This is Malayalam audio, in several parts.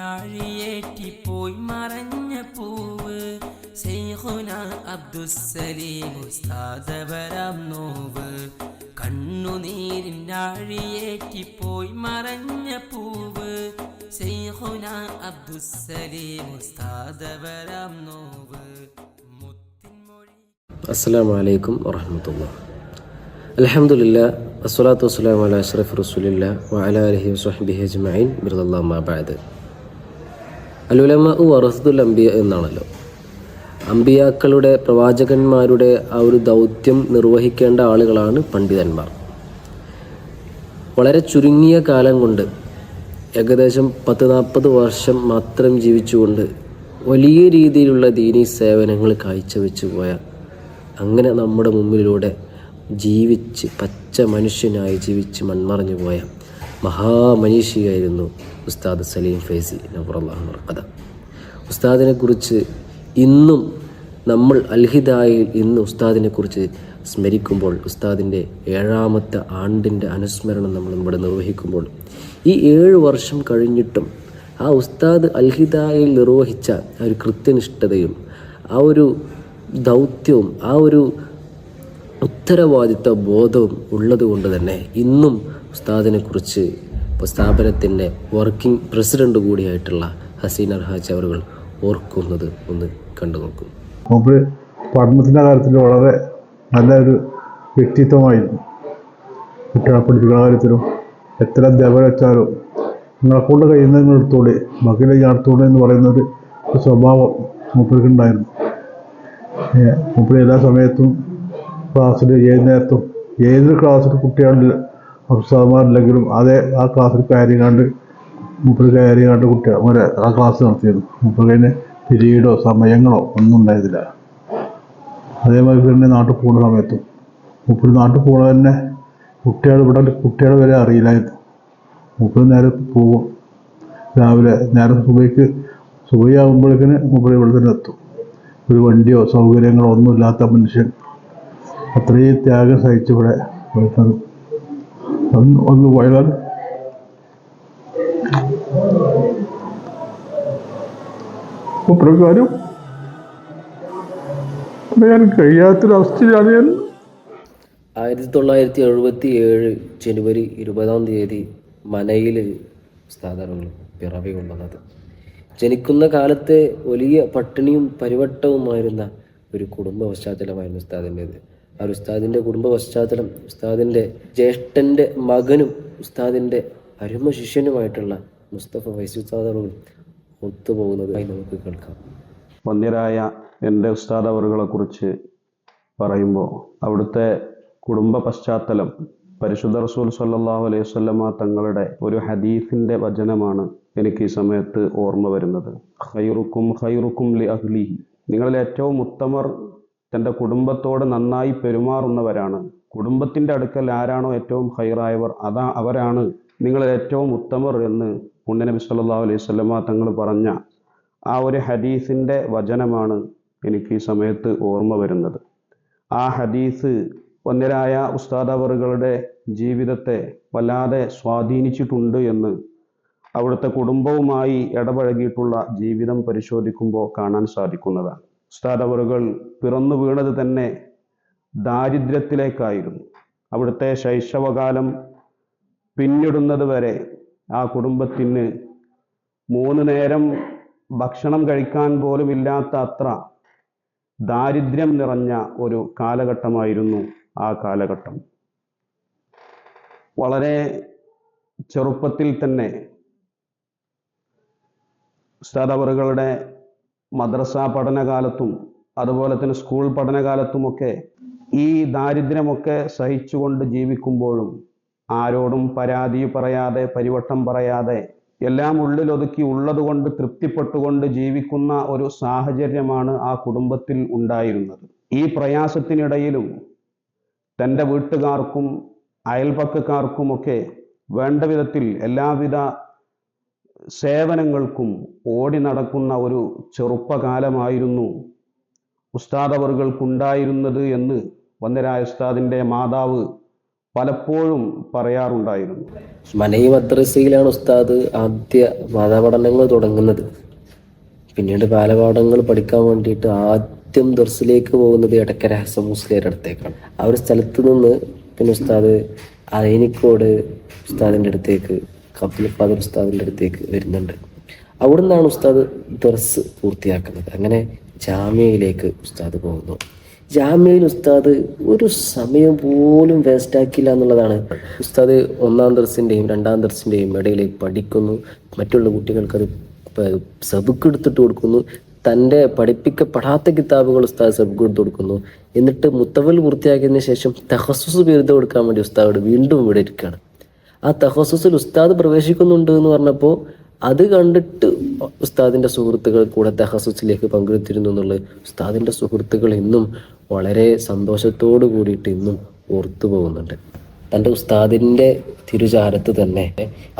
നീരിനാഴിയേറ്റി പോയി മറഞ്ഞ പൂവ്. ശൈഖുന അബ്ദുസ്സലീം ഉസ്താദവരാം നോവ്. കണ്ണുനീരിനാഴിയേറ്റി പോയി മറഞ്ഞ പൂവ്. ശൈഖുന അബ്ദുസ്സലീം ഉസ്താദവരാം നോവ്. അസ്സലാമു അലൈക്കും വറഹമത്തുള്ള അലഹമുല്ല അസ്വലാത്തു വസ്സലാം അല അഷ്റഫ് റസൂലില്ല വഅല അലഹി വസ്ഹബിഹി അജ്മഈൻ ബിർദല്ലാഹു മാ ബഅദ്. അലുലമ വറസത്തുൽ അംബിയ എന്നാണല്ലോ. അംബിയാക്കളുടെ പ്രവാചകന്മാരുടെ ആ ഒരു ദൗത്യം നിർവഹിക്കേണ്ട ആളുകളാണ് പണ്ഡിതന്മാർ. വളരെ ചുരുങ്ങിയ കാലം കൊണ്ട് ഏകദേശം പത്ത് നാൽപ്പത് വർഷം മാത്രം ജീവിച്ചുകൊണ്ട് വലിയ രീതിയിലുള്ള ദീനീ സേവനങ്ങൾ കാഴ്ചവെച്ചു പോയ അങ്ങനെ നമ്മുടെ മുമ്പിലൂടെ ജീവിച്ച് പച്ച മനുഷ്യനായി ജീവിച്ച് മൺമറഞ്ഞു പോയ മഹാമനീഷിയായിരുന്നു ഉസ്താദ് സലീം ഫൈസി നബുറല്ലാഹു മർഖദ ഉസ്താദിനെ കുറിച്ച് ഇന്നും നമ്മൾ അൽഹിദായിൽ ഇന്ന് ഉസ്താദിനെ കുറിച്ച് സ്മരിക്കുമ്പോൾ ഉസ്താദിന്റെ ഏഴാമത്തെ ആണ്ടിന്റെ അനുസ്മരണം നമ്മൾ ഇവിടെ നിർവഹിക്കുമ്പോൾ ഈ ഏഴ് വർഷം കഴിഞ്ഞിട്ടും ആ ഉസ്താദ് അൽഹിദായിൽ നിർവഹിച്ച ആ ഒരു കൃത്യനിഷ്ഠതയും ആ ഒരു ദൗത്യവും ആ ഒരു ഉത്തരവാദിത്ത ബോധവും ഉള്ളതുകൊണ്ട് തന്നെ ഇന്നും ഉസ്താദിനെ കുറിച്ച് ഇപ്പോൾ സ്ഥാപനത്തിന്റെ വർക്കിംഗ് പ്രസിഡന്റ് കൂടിയായിട്ടുള്ള ഹസീൻ അർഹാജ് അവറുകൾ ഓർക്കുന്നത് ഒന്ന് കണ്ടു നോക്കും. മുമ്പ് പഠനത്തിന്റെ കാര്യത്തിൽ വളരെ നല്ലൊരു വ്യക്തിത്വമായിരുന്നു കുട്ടികളെ പഠിപ്പിക്കുന്ന കാര്യത്തിലും എത്ര അധ്യാപകർ വെച്ചാലും നിങ്ങളെ കൊണ്ട് കഴിയുന്ന നിങ്ങൾ എടുത്തോളി ബാക്കിയിലെ ഞാൻ എടുത്തോളി എന്ന് പറയുന്നൊരു സ്വഭാവം മുപ്പിക്കുണ്ടായിരുന്നു മൂപ്പര് എല്ലാ സമയത്തും ക്ലാസ്സിൽ ഏത് നേരത്തും ഏതൊരു ക്ലാസ്സിൽ കുട്ടികളിൽ അഫ്സാമാരില്ലെങ്കിലും അതേ ആ ക്ലാസ്സിൽ കയറിയാണ്ട് മൂപ്പര് കയറിയാണ്ട് കുട്ടികൾ അവരെ ആ ക്ലാസ് നടത്തിയത് മൂപ്പർക്ക് അതിന് പിരീഡോ സമയങ്ങളോ ഒന്നും ഉണ്ടായിരുന്നില്ല. അതേമാതിരി തന്നെ നാട്ടിൽ പോകുന്ന സമയത്തും മുപ്പത് നാട്ടിൽ പോകണ തന്നെ കുട്ടികൾ ഇവിടെ കുട്ടികൾ വരെ അറിയില്ലായിരുന്നു. മുപ്പത് നേരെ പോകും രാവിലെ നേരം സുബൈക്ക് സുബൈയാകുമ്പോഴേക്കിന് മുപ്പത് ഇവിടെ തന്നെ എത്തും. ഒരു വണ്ടിയോ സൗകര്യങ്ങളോ ഒന്നും ഇല്ലാത്ത മനുഷ്യൻ അത്രയും ത്യാഗം സഹിച്ച് പറയാൻ കഴിയാത്തൊരവസ്ഥയിലാണ് ഞാൻ. ആയിരത്തി തൊള്ളായിരത്തി എഴുപത്തി ഏഴ് ജനുവരി ഇരുപതാം തീയതി മനയിൽ സ്ഥാനങ്ങൾ പിറവി കൊള്ളുന്നത് ജനിക്കുന്ന കാലത്തെ വലിയ പട്ടിണിയും പരിവട്ടവുമായിരുന്ന ഒരു കുടുംബ പശ്ചാത്തലമായിരുന്നു ഉസ്താദിന്റെത്. ആ ഒരു ഉസ്താദിന്റെ കുടുംബ പശ്ചാത്തലം ഉസ്താദിന്റെ ജ്യേഷ്ഠന്റെ മകനും ഉസ്താദിന്റെ അരുമ ശിഷ്യനുമായിട്ടുള്ള മുസ്തഫ വൈസുസാദറും ഒത്തുപോകുന്നതായി നമുക്ക് കേൾക്കാം. വന്ധ്യരായ എന്റെ ഉസ്താദ് അവറുകളെ കുറിച്ച് പറയുമ്പോൾ അവിടുത്തെ കുടുംബ പശ്ചാത്തലം പരിശുദ്ധ റസൂൽ സല്ലാഹു അലൈഹി വസല്ലമ തങ്ങളുടെ ഒരു ഹദീഫിന്റെ വചനമാണ് എനിക്ക് ഈ സമയത്ത് ഓർമ്മ വരുന്നത്. ഖൈറുക്കും ഖൈറുക്കും ലി അഹ്ലിഹി നിങ്ങളിൽ ഏറ്റവും ഉത്തമർ തന്റെ കുടുംബത്തോട് നന്നായി പെരുമാറുന്നവരാണ്. കുടുംബത്തിന്റെ അടുക്കൽ ആരാണോ ഏറ്റവും ഹൈറായവർ അതാ അവരാണ് നിങ്ങളിൽ ഏറ്റവും ഉത്തമർ എന്ന് പുണ്യനബി സല്ലാ അലൈഹി വസല്ലമ തങ്ങൾ പറഞ്ഞ ആ ഒരു ഹദീസിന്റെ വചനമാണ് എനിക്ക് ഈ സമയത്ത് ഓർമ്മ വരുന്നത്. ആ ഹദീസ് ഒന്നരായ ഉസ്താദവറുകളുടെ ജീവിതത്തെ വല്ലാതെ സ്വാധീനിച്ചിട്ടുണ്ട് എന്ന് അവിടുത്തെ കുടുംബവുമായി ഇടപഴകിയിട്ടുള്ള ജീവിതം പരിശോധിക്കുമ്പോൾ കാണാൻ സാധിക്കുന്നതാണ്. ഉസ്താദവറുകൾ പിറന്നു വീണത് തന്നെ ദാരിദ്ര്യത്തിലേക്കായിരുന്നു. അവിടുത്തെ ശൈശവകാലം പിന്നിടുന്നത് വരെ ആ കുടുംബത്തിന് മൂന്ന് നേരം ഭക്ഷണം കഴിക്കാൻ പോലും ഇല്ലാത്ത അത്ര ദാരിദ്ര്യം നിറഞ്ഞ ഒരു കാലഘട്ടമായിരുന്നു ആ കാലഘട്ടം. വളരെ ചെറുപ്പത്തിൽ തന്നെ ഉസ്താദവറുകളുടെ മദ്രസ പഠനകാലത്തും അതുപോലെ തന്നെ സ്കൂൾ പഠനകാലത്തുമൊക്കെ ഈ ദാരിദ്ര്യമൊക്കെ സഹിച്ചുകൊണ്ട് ജീവിക്കുമ്പോഴും ആരോടും പരാതി പറയാതെ പരിവട്ടം പറയാതെ എല്ലാം ഉള്ളിലൊതുക്കി ഉള്ളതുകൊണ്ട് തൃപ്തിപ്പെട്ടുകൊണ്ട് ജീവിക്കുന്ന ഒരു സാഹചര്യമാണ് ആ കുടുംബത്തിൽ ഉണ്ടായിരുന്നത്. ഈ പ്രയാസത്തിനിടയിലും തന്റെ വീട്ടുകാർക്കും അയൽപക്കക്കാർക്കുമൊക്കെ വേണ്ട വിധത്തിൽ എല്ലാവിധ സേവനങ്ങൾക്കും ഓടി നടക്കുന്ന ഒരു ചെറുപ്പകാലമായിരുന്നു ഉസ്താദ് അവർകൾക്കുണ്ടായിരുന്നത് എന്ന് വന്ദരായ ഉസ്താദിന്റെ മാതാവ് പലപ്പോഴും പറയാറുണ്ടായിരുന്നു. മനൈ മദ്രസയിലാണ് ഉസ്താദ് ആദ്യ മതപഠനങ്ങൾ തുടങ്ങുന്നത്. പിന്നീട് ബാലപാഠങ്ങൾ പഠിക്കാൻ വേണ്ടിയിട്ട് ആദ്യം ദർസിലേക്ക് പോകുന്നത് എടക്കര ഹസൻ മുസ്ലിയുടെ അടുത്തേക്കാണ്. ആ ഒരു സ്ഥലത്ത് നിന്ന് പിന്നെ ഉസ്താദ് അയനിക്കോട് ഉസ്താദിന്റെ അടുത്തേക്ക് കപിൽ ഫാദർ ഉസ്താദിന്റെ അടുത്തേക്ക് വരുന്നുണ്ട്. അവിടെ നിന്നാണ് ഉസ്താദ് ദർസ് പൂർത്തിയാക്കുന്നത്. അങ്ങനെ ജാമ്യയിലേക്ക് ഉസ്താദ് പോകുന്നു. ജാമ്യയിൽ ഉസ്താദ് ഒരു സമയം പോലും വേസ്റ്റാക്കില്ല എന്നുള്ളതാണ്. ഉസ്താദ് ഒന്നാം ദർസിന്റെയും രണ്ടാം ദർസിന്റെയും ഇടയിൽ പഠിക്കുന്നു. മറ്റുള്ള കുട്ടികൾക്ക് അത് സബുക്ക് എടുത്തിട്ട് കൊടുക്കുന്നു. തന്റെ പഠിപ്പിക്കപ്പെടാത്ത കിതാബുകൾ ഉസ്താദ് സബുക്ക് എടുത്ത് കൊടുക്കുന്നു. എന്നിട്ട് മുത്തവൽ പൂർത്തിയാക്കിയതിന് ശേഷം തഹസ്സസ് ബിരുദം കൊടുക്കാൻ വേണ്ടി ഉസ്താദ് വീണ്ടും ഇവിടെ ഇരിക്കുകയാണ്. ആ തഹസുസിൽ ഉസ്താദ് പ്രവേശിക്കുന്നുണ്ട് എന്ന് പറഞ്ഞപ്പോൾ അത് കണ്ടിട്ട് ഉസ്താദിന്റെ സുഹൃത്തുക്കൾ കൂടെ തഹസുസിലേക്ക് പങ്കെടുത്തിരുന്നു എന്നുള്ളത് ഉസ്താദിന്റെ സുഹൃത്തുക്കൾ ഇന്നും വളരെ സന്തോഷത്തോടു കൂടിയിട്ട് ഇന്നും ഓർത്തു പോകുന്നുണ്ട്. തന്റെ ഉസ്താദിന്റെ തിരുചാരത്ത് തന്നെ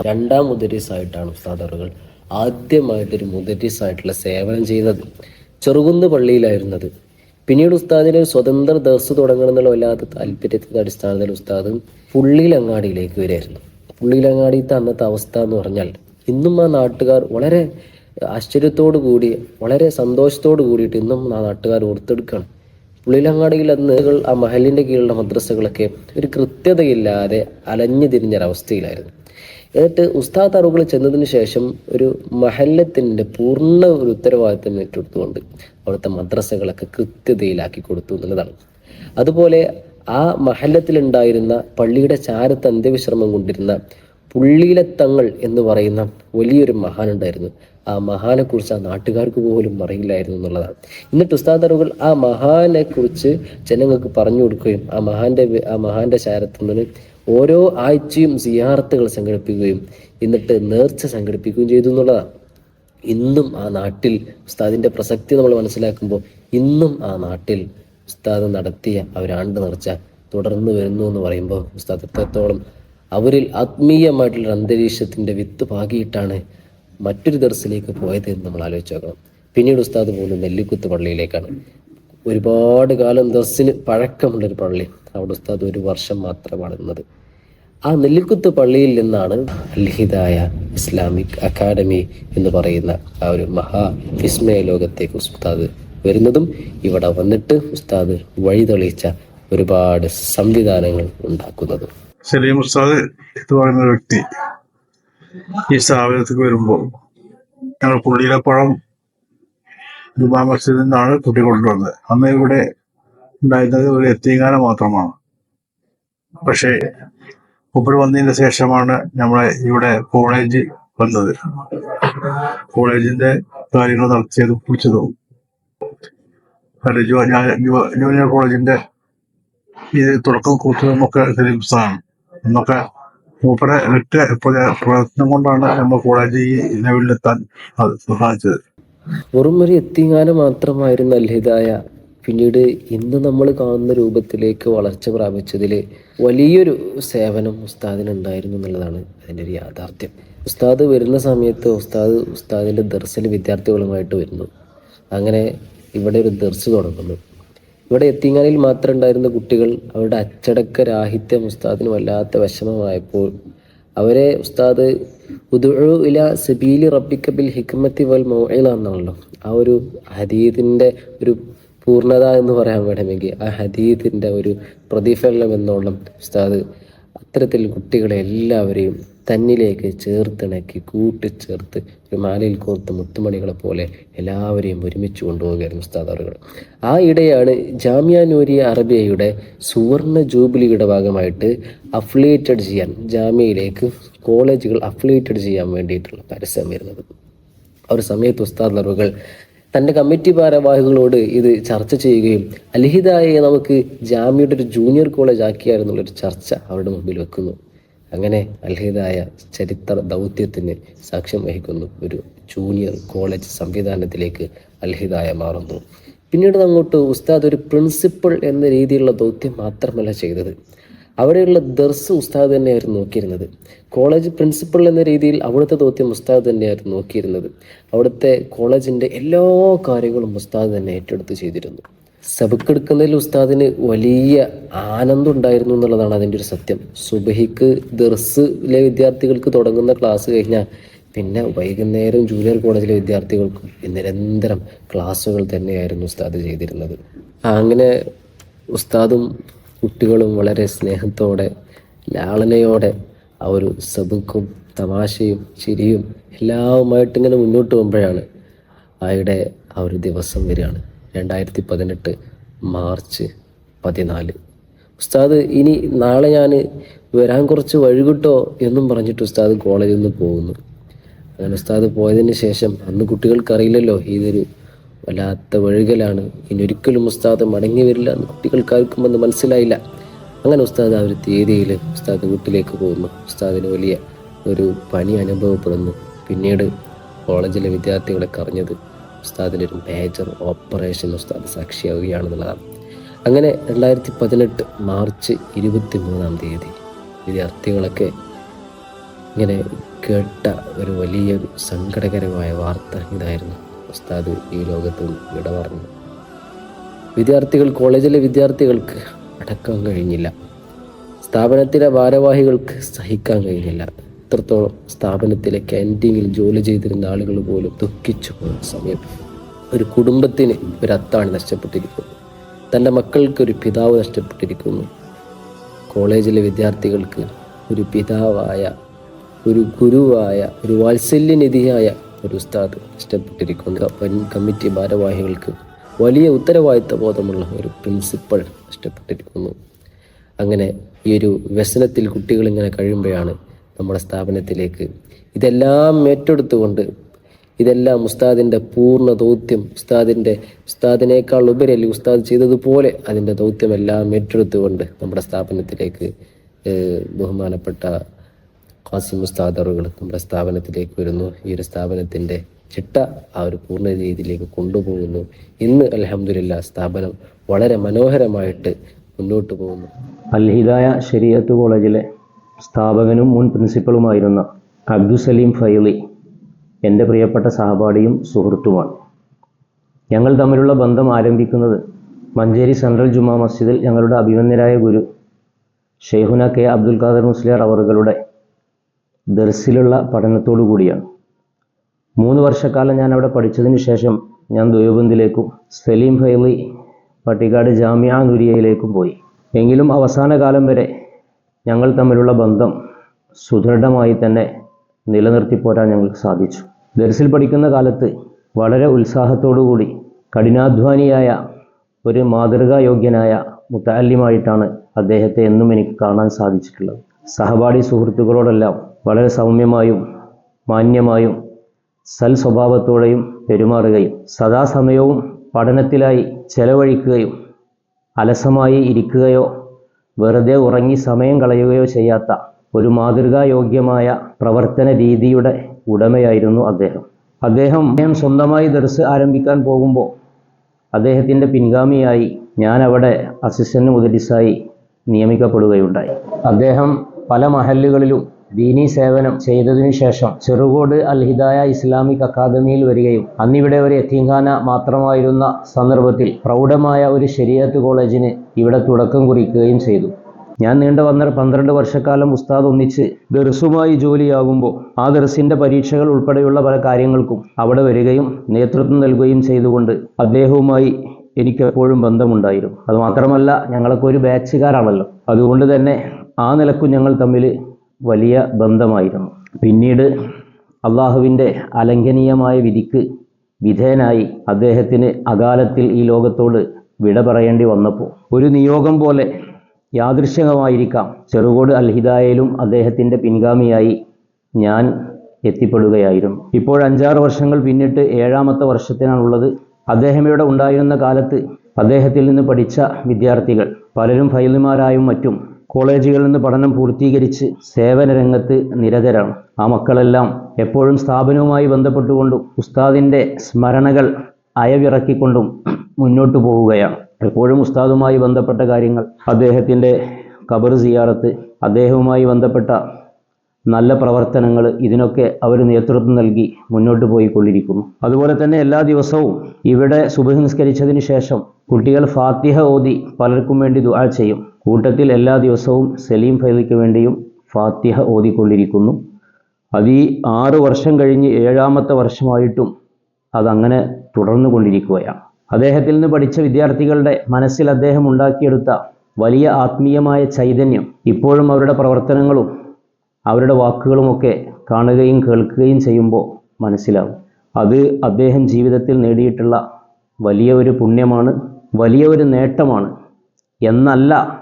രണ്ടാം മുദരീസായിട്ടാണ് ഉസ്താദ് അവറുകൾ ആദ്യമായിട്ടൊരു മുദരീസായിട്ടുള്ള സേവനം ചെയ്യുന്നത് ചെറുകുന്ന് പള്ളിയിലായിരുന്നത്. പിന്നീട് ഉസ്താദിന് ഒരു സ്വതന്ത്ര ദർസ് തുടങ്ങണം എന്നുള്ള വല്ലാത്ത താല്പര്യത്തിന്റെ അടിസ്ഥാനത്തിൽ ഉസ്താദ് പുള്ളിയിലങ്ങാടിയിലേക്ക് വരികയായിരുന്നു. പുള്ളിയിലങ്ങാടിയത്തെ അന്നത്തെ അവസ്ഥ എന്ന് പറഞ്ഞാൽ ഇന്നും ആ നാട്ടുകാർ വളരെ ആശ്ചര്യത്തോടു കൂടി വളരെ സന്തോഷത്തോടു കൂടിയിട്ട് ഇന്നും ആ നാട്ടുകാർ ഓർത്തെടുക്കുകയാണ്. പുള്ളിയിലങ്ങാടിയിൽ അന്ന് ആ മഹലിന്റെ കീഴിലുള്ള മദ്രസകളൊക്കെ ഒരു കൃത്യതയില്ലാതെ അലഞ്ഞു തിരിഞ്ഞൊരവസ്ഥയിലായിരുന്നു. എന്നിട്ട് ഉസ്താദ് അറിവുകൾ ചെന്നതിന് ശേഷം ഒരു മഹല്ലത്തിന്റെ പൂർണ ഒരു ഉത്തരവാദിത്തം ഏറ്റെടുത്തുകൊണ്ട് അവിടുത്തെ മദ്രസകളൊക്കെ കൃത്യതയിലാക്കി കൊടുത്തു എന്നുള്ളതാണ്. അതുപോലെ ആ മഹല്ലത്തിലുണ്ടായിരുന്ന പള്ളിയുടെ ചാരത്ത് അന്ത്യവിശ്രമം കൊണ്ടിരുന്ന പുള്ളിയിലത്തങ്ങൾ എന്ന് പറയുന്ന വലിയൊരു മഹാനുണ്ടായിരുന്നു. ആ മഹാനെ കുറിച്ച് ആ നാട്ടുകാർക്ക് പോലും അറിയില്ലായിരുന്നു എന്നുള്ളതാണ്. എന്നിട്ട് ഉസ്താദറുകൾ ആ മഹാനെ കുറിച്ച് ജനങ്ങൾക്ക് പറഞ്ഞു കൊടുക്കുകയും ആ മഹാന്റെ ആ മഹാന്റെ ചാരത്ത് നിന്ന് ഓരോ ആഴ്ചയും സിയാറത്തുകൾ സംഘടിപ്പിക്കുകയും എന്നിട്ട് നേർച്ച സംഘടിപ്പിക്കുകയും ചെയ്തു എന്നുള്ളതാണ്. ഇന്നും ആ നാട്ടിൽ ഉസ്താദിന്റെ പ്രസക്തി നമ്മൾ മനസ്സിലാക്കുമ്പോൾ ഇന്നും ആ നാട്ടിൽ ഉസ്താദ് നടത്തിയ അവരാണ്ട് നേർച്ച തുടർന്ന് വരുന്നു എന്ന് പറയുമ്പോൾ ഉസ്താദ് എത്രത്തോളം അവരിൽ ആത്മീയമായിട്ടുള്ള അന്തരീക്ഷത്തിന്റെ വിത്ത് പാകിയിട്ടാണ് മറ്റൊരു ദർസിലേക്ക് പോയത് എന്ന് നമ്മൾ ആലോചിച്ച് നോക്കണം. പിന്നീട് ഉസ്താദ് പോകുന്നത് നെല്ലിക്കുത്ത് പള്ളിയിലേക്കാണ്. ഒരുപാട് കാലം ദർസിന് പഴക്കമുള്ളൊരു പള്ളി. അവിടെ ഉസ്താദ് ഒരു വർഷം മാത്രമാണ് നിന്നത്. ആ നെല്ലിക്കുത്ത് പള്ളിയിൽ നിന്നാണ് അൽഹിദായ ഇസ്ലാമിക് അക്കാഡമി എന്ന് പറയുന്ന ആ ഒരു മഹാ വിസ്മയ ലോകത്തേക്ക് ഉസ്താദ് വരുന്നതും ഇവിടെ വന്നിട്ട് ഉസ്താദ് വഴി തെളിയിച്ച ഒരുപാട് സംവിധാനങ്ങൾ ഉണ്ടാക്കുന്നതും. സലീം ഉസ്താദ് എന്ന് പറയുന്ന വ്യക്തി ഈ സ്ഥാപനത്തിലേക്ക് വരുമ്പോൾ ഞങ്ങൾ പുള്ളിയിലപ്പുഴം ജുമാ മസ്ജിദിൽ നിന്നാണ് കുട്ടി കൊണ്ടുവന്നത് അന്ന് ഇവിടെ ഉണ്ടായിരുന്നത് ഒരു എത്തിങ്ങാന മാത്രമാണ്. പക്ഷേ ഉപ്പർ വന്നതിന് ശേഷമാണ് നമ്മളെ ഇവിടെ കോളേജ് വന്നത്. കോളേജിന്റെ കാര്യങ്ങൾ നടത്തിയതും കുറിച്ചതും ജൂനിയർ കോളേജിന്റെ ഇത് തുടക്കം കുറിച്ചതും ഒക്കെ എന്നൊക്കെ മൂപ്പരെ ഒറ്റ പ്ര- പ്രയത്നം കൊണ്ടാണ് നമ്മൾ കോളേജ് ഈ ലെവലിലെത്താൻ സഹായിച്ചത്. വെറും ഒരു എത്തിങ്ങാനം മാത്രമായിരുന്ന അൽഹിദായ പിന്നീട് ഇന്ന് നമ്മൾ കാണുന്ന രൂപത്തിലേക്ക് വളർച്ച പ്രാപിച്ചതിൽ വലിയൊരു സേവനം ഉസ്താദിന് ഉണ്ടായിരുന്നു എന്നുള്ളതാണ് അതിന്റെ ഒരു യാഥാർത്ഥ്യം. ഉസ്താദ് വരുന്ന സമയത്ത് ഉസ്താദ് ഉസ്താദിന്റെ ദർശന വിദ്യാർത്ഥികളുമായിട്ട് വരുന്നു. അങ്ങനെ ഇവിടെ ഒരു ദർസ് തുടങ്ങുന്നു. ഇവിടെ എത്തിങ്ങാനിൽ മാത്രം ഉണ്ടായിരുന്ന കുട്ടികൾ അവരുടെ അച്ചടക്ക രാഹിത്യം ഉസ്താദിന് വല്ലാത്ത വിഷമമായപ്പോൾ അവരെ ഉസ്താദ് ഉദുഉ ഇല സബീലി റബ്ബിക ബിൽ ഹിക്മത്തി വൽ മൗഇല എന്നാണല്ലോ. ആ ഒരു ഹദീദിന്റെ ഒരു പൂർണത എന്ന് പറയാൻ വേണമെങ്കിൽ ആ ഹദീദിന്റെ ഒരു പ്രതിഫലനം എന്നോളം ഉസ്താദ് അത്തരത്തിൽ കുട്ടികളെ എല്ലാവരെയും തന്നിലേക്ക് ചേർത്തിണക്കി കൂട്ടിച്ചേർത്ത് ഒരു മാലയിൽ കോർത്ത് മുത്തുമണികളെ പോലെ എല്ലാവരെയും ഒരുമിച്ച് കൊണ്ടുപോവുകയായിരുന്നു ഉസ്താദ് ആ ഇടയാണ് ജാമ്യ നൂരിയ അറബിയയുടെ സുവർണ ജൂബിലിയുടെ ഭാഗമായിട്ട് അഫിലിയേറ്റഡ് ചെയ്യാൻ ജാമ്യയിലേക്ക് കോളേജുകൾ അഫിലിയേറ്റഡ് ചെയ്യാൻ വേണ്ടിയിട്ടുള്ള പരസ്യം വരുന്നത്. ആ ഒരു സമയത്ത് ഉസ്താദ് നറുകൾ തന്റെ കമ്മിറ്റി ഭാരവാഹികളോട് ഇത് ചർച്ച ചെയ്യുകയും അൽഹിദായെ നമുക്ക് ജാമ്യയുടെ ഒരു ജൂനിയർ കോളേജ് ആക്കിയായിരുന്നുള്ളൊരു ചർച്ച അവരുടെ മുമ്പിൽ വെക്കുന്നു. അങ്ങനെ അൽഹിതായ ചരിത്ര ദൗത്യത്തിന് സാക്ഷ്യം വഹിക്കുന്നു ഒരു ജൂനിയർ കോളേജ് സംവിധാനത്തിലേക്ക് അൽഹിതായ മാറുന്നു. പിന്നീട് അങ്ങോട്ട് ഉസ്താദ് ഒരു പ്രിൻസിപ്പൾ എന്ന രീതിയിലുള്ള ദൗത്യം മാത്രമല്ല ചെയ്തത്. അവിടെയുള്ള ദർസ് ഉസ്താദ് തന്നെയായിരുന്നു നോക്കിയിരുന്നത്. കോളേജ് പ്രിൻസിപ്പൾ എന്ന രീതിയിൽ അവിടുത്തെ ദൗത്യം ഉസ്താദ് തന്നെയായിരുന്നു നോക്കിയിരുന്നത്. അവിടുത്തെ കോളേജിന്റെ എല്ലാ കാര്യങ്ങളും ഉസ്താദ് തന്നെ ഏറ്റെടുത്ത് ചെയ്തിരുന്നു. സബക്കെടുക്കുന്നതിൽ ഉസ്താദിന് വലിയ ആനന്ദം ഉണ്ടായിരുന്നു എന്നുള്ളതാണ് അതിന്റെ ഒരു സത്യം. സുബഹിക്ക് ദർസിലെ വിദ്യാർത്ഥികൾക്ക് തുടങ്ങുന്ന ക്ലാസ് കഴിഞ്ഞാൽ പിന്നെ വൈകുന്നേരം ജൂനിയർ കോളേജിലെ വിദ്യാർത്ഥികൾക്ക് നിരന്തരം ക്ലാസ്സുകൾ തന്നെയായിരുന്നു ഉസ്താദ് ചെയ്തിരുന്നത്. അങ്ങനെ ഉസ്താദും കുട്ടികളും വളരെ സ്നേഹത്തോടെ ലാളനയോടെ ആ ഒരു സബുക്കും തമാശയും ചിരിയും എല്ലാവുമായിട്ട് ഇങ്ങനെ മുന്നോട്ട് പോകുമ്പോഴാണ് ആയുടെ ആ ഒരു ദിവസം വരികയാണ്. രണ്ടായിരത്തി പതിനെട്ട് മാർച്ച് പതിനാല്. ഉസ്താദ് ഇനി നാളെ ഞാൻ വരാൻ കുറച്ച് വഴികിട്ടോ എന്നും പറഞ്ഞിട്ട് ഉസ്താദ് കോളേജിൽ നിന്ന് പോകുന്നു. അങ്ങനെ ഉസ്താദ് പോയതിന് ശേഷം അന്ന് കുട്ടികൾക്കറിയില്ലല്ലോ ഇതൊരു വല്ലാത്ത വഴുകലാണ്. ഇനി ഒരിക്കലും ഉസ്താദ് മടങ്ങി വരില്ല എന്ന് കുട്ടികൾക്കാർക്കും മനസ്സിലായില്ല. അങ്ങനെ ഉസ്താദ് ആ ഒരു തീയതിയിൽ ഉസ്താദ് വീട്ടിലേക്ക് പോകുന്നു. ഉസ്താദിന് വലിയ ഒരു പനി അനുഭവപ്പെടുന്നു. പിന്നീട് കോളേജിലെ വിദ്യാർത്ഥികളെ അറിഞ്ഞത് ഉസ്താദിന്റെ ഒരു മേജർ ഓപ്പറേഷൻ ഉസ്താദ് സാക്ഷിയാവുകയാണെന്നുള്ളതാണ്. അങ്ങനെ രണ്ടായിരത്തി പതിനെട്ട് മാർച്ച് ഇരുപത്തി മൂന്നാം തീയതി വിദ്യാർത്ഥികളൊക്കെ ഇങ്ങനെ കേട്ട ഒരു വലിയൊരു സങ്കടകരമായ വാർത്ത ഇതായിരുന്നു. ഉസ്താദ് ഈ ലോകത്ത് വിട പറഞ്ഞു വിദ്യാർത്ഥികൾ കോളേജിലെ വിദ്യാർത്ഥികൾക്ക് അടക്കാൻ കഴിഞ്ഞില്ല. സ്ഥാപനത്തിലെ ഭാരവാഹികൾക്ക് സഹിക്കാൻ കഴിഞ്ഞില്ല. ഇത്രത്തോളം സ്ഥാപനത്തിലെ ക്യാന്റീനിൽ ജോലി ചെയ്തിരുന്ന ആളുകൾ പോലും ദുഃഖിച്ചു പോയ സമയം. ഒരു കുടുംബത്തിന് ഒരു അത്താണ് നഷ്ടപ്പെട്ടിരിക്കുന്നു. തന്റെ മക്കൾക്ക് ഒരു പിതാവ് നഷ്ടപ്പെട്ടിരിക്കുന്നു. കോളേജിലെ വിദ്യാർത്ഥികൾക്ക് ഒരു പിതാവായ ഒരു ഗുരുവായ ഒരു വാത്സല്യനിധിയായ ഒരു ഉസ്താദ് നഷ്ടപ്പെട്ടിരിക്കുന്നു. വൻ കമ്മിറ്റി ഭാരവാഹികൾക്ക് വലിയ ഉത്തരവാദിത്ത ബോധമുള്ള ഒരു പ്രിൻസിപ്പൾ നഷ്ടപ്പെട്ടിരിക്കുന്നു. അങ്ങനെ ഈ ഒരു വ്യസനത്തിൽ കുട്ടികൾ ഇങ്ങനെ കഴിയുമ്പോഴാണ് നമ്മുടെ സ്ഥാപനത്തിലേക്ക്. ഇതെല്ലാം ഏറ്റെടുത്തുകൊണ്ട് ഇതെല്ലാം ഉസ്താദിന്റെ പൂർണ ദൗത്യം ഉസ്താദിന്റെ ഉസ്താദിനേക്കാൾ ഉപരി അല്ലെങ്കിൽ ഉസ്താദ് ചെയ്തതുപോലെ അതിന്റെ ദൗത്യമെല്ലാം ഏറ്റെടുത്തുകൊണ്ട് നമ്മുടെ സ്ഥാപനത്തിലേക്ക് ബഹുമാനപ്പെട്ട ഖാസിം ഉസ്താദറുകൾ നമ്മുടെ സ്ഥാപനത്തിലേക്ക് വരുന്നു. ഈ ഒരു സ്ഥാപനത്തിന്റെ ചിട്ട ആ ഒരു പൂർണ രീതിയിലേക്ക് കൊണ്ടുപോകുന്നു. ഇന്ന് അലഹമില്ല സ്ഥാപനം വളരെ മനോഹരമായിട്ട് മുന്നോട്ട് പോകുന്നു. അൽ ഹിദായ ശരീഅത്ത് കോളേജിലെ സ്ഥാപകനും മുൻ പ്രിൻസിപ്പളുമായിരുന്ന അബ്ദുസലീം ഫൈലി എന്റെ പ്രിയപ്പെട്ട സഹപാഠിയും സുഹൃത്തുമാണ്. ഞങ്ങൾ തമ്മിലുള്ള ബന്ധം ആരംഭിക്കുന്നത് മഞ്ചേരി സെൻട്രൽ ജുമാ മസ്ജിദിൽ ഞങ്ങളുടെ അഭിമന്യരായ ഗുരു ഷെയ്ഹുന കെ അബ്ദുൽ ഖാദർ മുസ്ലിയാർ അവറുകളുടെ ദർസിലുള്ള പഠനത്തോടു കൂടിയാണ്. മൂന്ന് വർഷക്കാലം ഞാൻ അവിടെ പഠിച്ചതിന് ശേഷം ഞാൻ ദ്വയോബന്ധിലേക്കും സലീം ഫൈലി പട്ടിക്കാട് ജാമ്യ നുരിയയിലേക്കും പോയി. എങ്കിലും അവസാന കാലം വരെ ഞങ്ങൾ തമ്മിലുള്ള ബന്ധം സുദൃഢമായി തന്നെ നിലനിർത്തി പോരാൻ ഞങ്ങൾക്ക് സാധിച്ചു. ദർസിൽ പഠിക്കുന്ന കാലത്ത് വളരെ ഉത്സാഹത്തോടുകൂടി കഠിനാധ്വാനിയായ ഒരു മാതൃകായോഗ്യനായ മുത്താലിമായിട്ടാണ് അദ്ദേഹത്തെ എന്നും എനിക്ക് കാണാൻ സാധിച്ചിട്ടുള്ളത്. സഹപാഠി സുഹൃത്തുക്കളോടെല്ലാം വളരെ സൗമ്യമായും മാന്യമായും സൽ സ്വഭാവത്തോടെയും പെരുമാറുകയും സദാസമയവും പഠനത്തിലായി ചെലവഴിക്കുകയും അലസമായി ഇരിക്കുകയോ വെറുതെ ഉറങ്ങി സമയം കളയുകയോ ചെയ്യാത്ത ഒരു മാതൃകായോഗ്യമായ പ്രവർത്തന രീതിയുടെ ഉടമയായിരുന്നു അദ്ദേഹം. അദ്ദേഹം അദ്ദേഹം സ്വന്തമായി ദർസ് ആരംഭിക്കാൻ പോകുമ്പോൾ അദ്ദേഹത്തിന്റെ പിൻഗാമിയായി ഞാൻ അവിടെ അസിസ്റ്റന്റ് മുതലിസായി നിയമിക്കപ്പെടുകയുണ്ടായി. അദ്ദേഹം പല മഹല്ലുകളിലും ദീനീ സേവനം ചെയ്തതിനു ശേഷം ചെറുകോട് അൽ ഹിദായ ഇസ്ലാമിക് അക്കാദമിയിൽ വരികയും അന്നിവിടെ ഒരു എത്തിങ്കാന മാത്രമായിരുന്ന സന്ദർഭത്തിൽ പ്രൗഢമായ ഒരു ശരിയത്ത് കോളേജിന് ഇവിടെ തുടക്കം കുറിക്കുകയും ചെയ്തു. ഞാൻ നീണ്ടു വന്ന പന്ത്രണ്ട് വർഷക്കാലം ഉസ്താദ് ഒന്നിച്ച് ദർസുമായി ജോലിയാകുമ്പോൾ ആ ദർസിന്റെ പരീക്ഷകൾ ഉൾപ്പെടെയുള്ള പല കാര്യങ്ങൾക്കും അവിടെ വരികയും നേതൃത്വം നൽകുകയും ചെയ്തുകൊണ്ട് അദ്ദേഹവുമായി എനിക്ക് എപ്പോഴും ബന്ധമുണ്ടായിരുന്നു. അതുമാത്രമല്ല ഞങ്ങളൊക്കെ ഒരു ബാച്ചുകാരാണല്ലോ. അതുകൊണ്ട് തന്നെ ആ നിലക്കും ഞങ്ങൾ തമ്മിൽ വലിയ ബന്ധമായിരുന്നു. പിന്നീട് അള്ളാഹുവിന്റെ അലംഘനീയമായ വിധിക്ക് വിധേയനായി അദ്ദേഹത്തിന് അകാലത്തിൽ ഈ ലോകത്തോട് വിട പറയേണ്ടി വന്നപ്പോൾ ഒരു നിയോഗം പോലെ യാദൃശ്യകമായിരിക്കാം ചെറുകോട് അൽഹിദായയിലും അദ്ദേഹത്തിന്റെ പിൻഗാമിയായി ഞാൻ എത്തിപ്പെടുകയായിരുന്നു. ഇപ്പോൾ അഞ്ചാറ് വർഷങ്ങൾ പിന്നിട്ട് ഏഴാമത്തെ വർഷത്തിനാണുള്ളത്. അദ്ദേഹം ഇവിടെ ഉണ്ടായിരുന്ന കാലത്ത് അദ്ദേഹത്തിൽ നിന്ന് പഠിച്ച വിദ്യാർത്ഥികൾ പലരും ഫൈലുമാരായും മറ്റും കോളേജുകളിൽ നിന്ന് പഠനം പൂർത്തീകരിച്ച് സേവന രംഗത്ത് നിരതരാണ്. ആ മക്കളെല്ലാം എപ്പോഴും സ്ഥാപനവുമായി ബന്ധപ്പെട്ടുകൊണ്ടും ഉസ്താദിന്റെ സ്മരണകൾ അയവിറക്കിക്കൊണ്ടും മുന്നോട്ട് പോവുകയാണ്. എപ്പോഴും ഉസ്താദുമായി ബന്ധപ്പെട്ട കാര്യങ്ങൾ അദ്ദേഹത്തിന്റെ കബർ സിയാറത്ത് അദ്ദേഹവുമായി ബന്ധപ്പെട്ട നല്ല പ്രവർത്തനങ്ങൾ ഇതിനൊക്കെ അവർ നേതൃത്വം നൽകി മുന്നോട്ട് പോയിക്കൊണ്ടിരിക്കുന്നു. അതുപോലെ തന്നെ എല്ലാ ദിവസവും ഇവിടെ സുബഹി നിസ്കരിച്ചതിന് ശേഷം കുട്ടികൾ ഫാത്തിഹ ഓതി പലർക്കും വേണ്ടി ദുആ ചെയ്യും. കൂട്ടത്തിൽ എല്ലാ ദിവസവും സലീം ഫൈലിക്ക് വേണ്ടിയും ഫാത്തിഹ ഓതിക്കൊണ്ടിരിക്കുന്നു. അത് ഈ ആറ് വർഷം കഴിഞ്ഞ് ഏഴാമത്തെ വർഷമായിട്ടും അതങ്ങനെ തുടർന്നു കൊണ്ടിരിക്കുകയാണ്. അദ്ദേഹത്തിൽ നിന്ന് പഠിച്ച വിദ്യാർത്ഥികളുടെ മനസ്സിൽ അദ്ദേഹം ഉണ്ടാക്കിയെടുത്ത വലിയ ആത്മീയമായ ചൈതന്യം ഇപ്പോഴും അവരുടെ പ്രവർത്തനങ്ങളും അവരുടെ വാക്കുകളുമൊക്കെ കാണുകയും കേൾക്കുകയും ചെയ്യുമ്പോൾ മനസ്സിലാവും. അത് അദ്ദേഹം ജീവിതത്തിൽ നേടിയിട്ടുള്ള വലിയ ഒരു പുണ്യമാണ് വലിയ ഒരു നേട്ടമാണ് എന്നല്ല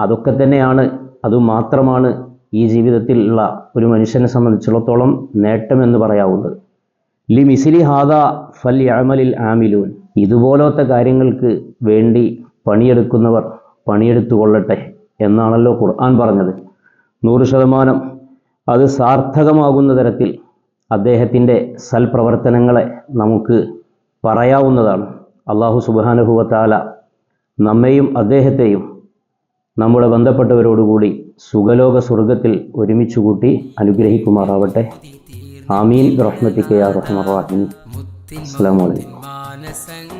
അതൊക്കെ തന്നെയാണ് അതുമാത്രമാണ് ഈ ജീവിതത്തിലുള്ള ഒരു മനുഷ്യനെ സംബന്ധിച്ചിടത്തോളം നേട്ടമെന്ന് പറയാവുന്നത്. ലി മിസിലി ഹാദ ഫൽ യമലിൽ ആമിലൂൻ. ഇതുപോലത്തെ കാര്യങ്ങൾക്ക് വേണ്ടി പണിയെടുക്കുന്നവർ പണിയെടുത്തുകൊള്ളട്ടെ എന്നാണല്ലോ ഖുർആൻ പറഞ്ഞത്. നൂറ് ശതമാനം. അത് സാർത്ഥകമാകുന്ന തരത്തിൽ അദ്ദേഹത്തിന്റെ സൽപ്രവർത്തനങ്ങളെ നമുക്ക് പറയാവുന്നതാണ്. അള്ളാഹു സുബാനുഭവത്താല നമ്മെയും അദ്ദേഹത്തെയും നമ്മുടെ ബന്ധപ്പെട്ടവരോടുകൂടി സുഖലോക സ്വർഗത്തിൽ ഒരുമിച്ച് കൂട്ടി അനുഗ്രഹിക്കുമാറാവട്ടെ. ആമീൻ. റഹ്മത്തിക്കയാ റഹ്മറാഹിം അസ്സാം റഹീം.